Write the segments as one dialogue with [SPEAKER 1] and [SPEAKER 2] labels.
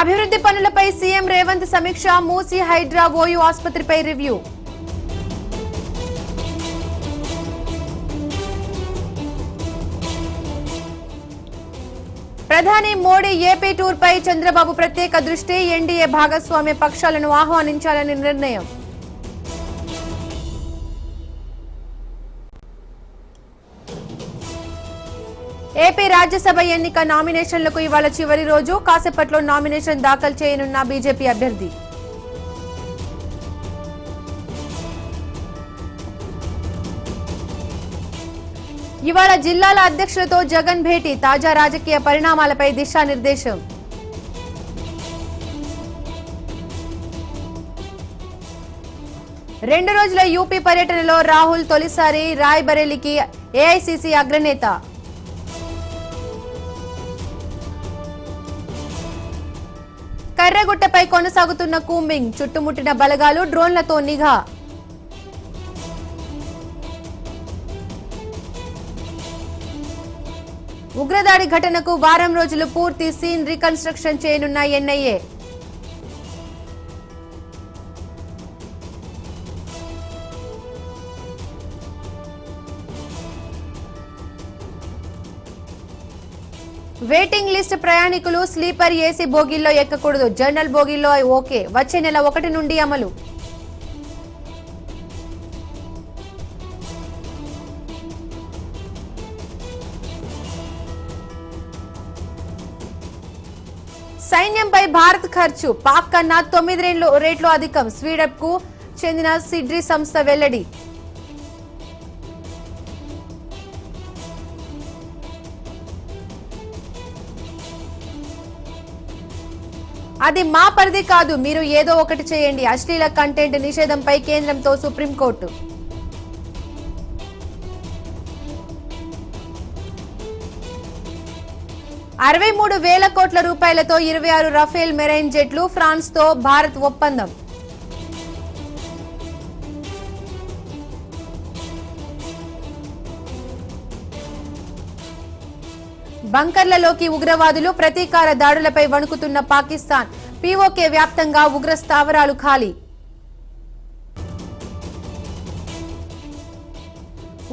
[SPEAKER 1] అభివృద్ధి పనులపై సీఎం రేవంత్ సమీక్ష మూసి హైడ్రా ఓయూ ఆసుపత్రిపై రివ్యూ. ప్రధాని మోడీ ఏపీ టూర్పై చంద్రబాబు ప్రత్యేక దృష్టి ఎన్డీఏ భాగస్వామ్య పక్షాలను ఆహ్వానించాలని నిర్ణయం. ఏపీ రాజ్యసభ ఎన్నిక నామినేషన్లకు ఇవాళ చివరి రోజు. కాసేపట్లో నామినేషన్ దాఖలు చేయనున్న బీజేపీ అభ్యర్థి. ఇవాళ జిల్లాల అధ్యక్షులతో జగన్ భేటీ. తాజా రాజకీయ పరిణామాలపై దిశానిర్దేశం. రెండు రోజుల యూపీ పర్యటనలో రాహుల్ తొలిసారి రాయ్బరేలీకి ఏఐసిసి అగ్రనేత. ఎర్రగుట్టపై కొనసాగుతున్న కూంబింగ్ చుట్టుముట్టిన బలగాలు డ్రోన్లతో నిఘా. ఉగ్రదాడి ఘటనకు వారం రోజులు పూర్తి సీన్ రికన్స్ట్రక్షన్ చేయనున్న ఎన్ఐఏ. వెయిటింగ్ లిస్ట్ ప్రయాణికులు స్లీపర్ ఏసీ బోగీల్లో ఎక్కకూడదు. జనరల్ బోగీల్లో ఓకే. వచ్చే నెల ఒకటి నుండి అమలు. సైన్యంపై భారత్ ఖర్చు. పాక్ కన్నా తొమ్మిది రేట్లు రేట్లు అధికం. స్వీడప్కు చెందిన సిడ్రీ సంస్థ వెల్లడి. అది మా పరిధి కాదు మీరు ఏదో ఒకటి చేయండి. అశ్లీల కంటెంట్ నిషేధంపై కేంద్రంతో సుప్రీంకోర్టు. అరవై మూడు వేల కోట్ల రూపాయలతో ఇరవై ఆరు రఫేల్ మెరైన్ జెట్లు ఫ్రాన్స్తో భారత్ ఒప్పందం. బంకర్లలోకి ఉగ్రవాదులు ప్రతీకార దాడులపై వణుకుతున్న పాకిస్తాన్. పీఓకే వ్యాప్తంగా ఉగ్ర స్థావరాలు ఖాళీ.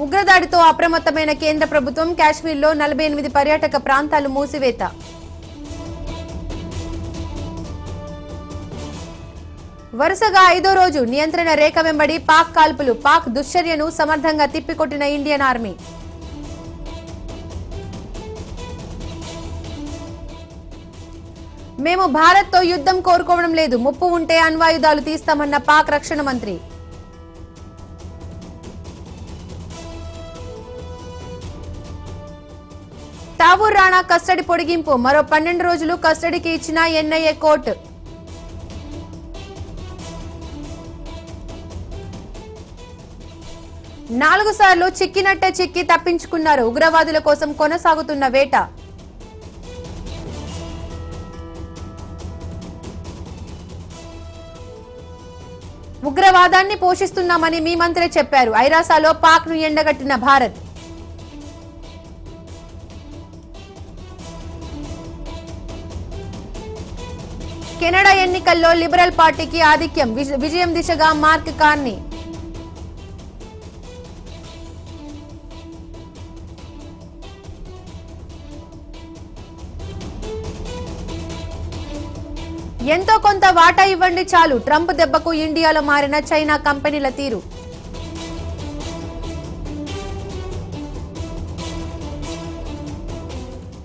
[SPEAKER 1] ఉగ్రదాడితో అప్రమత్తమైన కేంద్ర ప్రభుత్వం కాశ్మీర్లో నలభై ఎనిమిది పర్యాటక ప్రాంతాలు మూసివేత. వరుసగా ఐదో రోజు నియంత్రణ రేఖ వెంబడి పాక్ కాల్పులు. పాక్ దుశ్చర్యను సమర్థంగా తిప్పికొట్టిన ఇండియన్ ఆర్మీ. మేము భారత్తో యుద్ధం కోరుకోవడం లేదు. ముప్పు ఉంటే అణ్వాయుధాలు తీస్తామన్న పాక్ రక్షణ మంత్రి. తావూర్ రాణా కస్టడీ పొడిగింపు. మరో పన్నెండు రోజులు కస్టడీకి ఇచ్చిన ఎన్ఐఏ కోర్టు. నాలుగు సార్లు చిక్కినట్టే చిక్కి తప్పించుకున్నారు. ఉగ్రవాదుల కోసం కొనసాగుతున్న వేట. ఉగ్రవాదాన్ని పోషిస్తున్నామని మీ మంత్రి చెప్పారు. ఐరాసాలో పాక్ను ఎండగట్టిన భారత్. కెనడా ఎన్నికల్లో లిబరల్ పార్టీకి ఆధిక్యం. విజయం దిశగా మార్క్ కార్ని. ఎంతో కొంత వాటా ఇవ్వండి చాలు. ట్రంప్ దెబ్బకు ఇండియాలో మారిన చైనా కంపెనీల తీరు.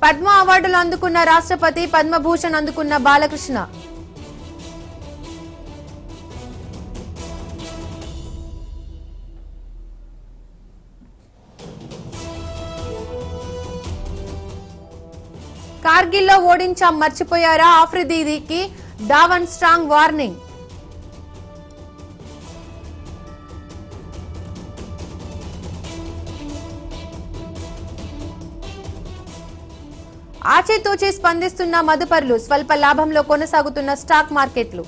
[SPEAKER 1] పద్మ అవార్డులు అందుకున్న రాష్ట్రపతి పద్మభూషణ్ అందుకున్న బాలకృష్ణ. కార్గిల్లో ఓడించాం మర్చిపోయారా? ఆఫ్రిదీదికి డావన్ స్ట్రాంగ్ వార్నింగ్. ఆచితూచి స్పందిస్తున్న మదుపర్లు స్వల్ప లాభంలో కొనసాగుతున్న స్టాక్ మార్కెట్లు.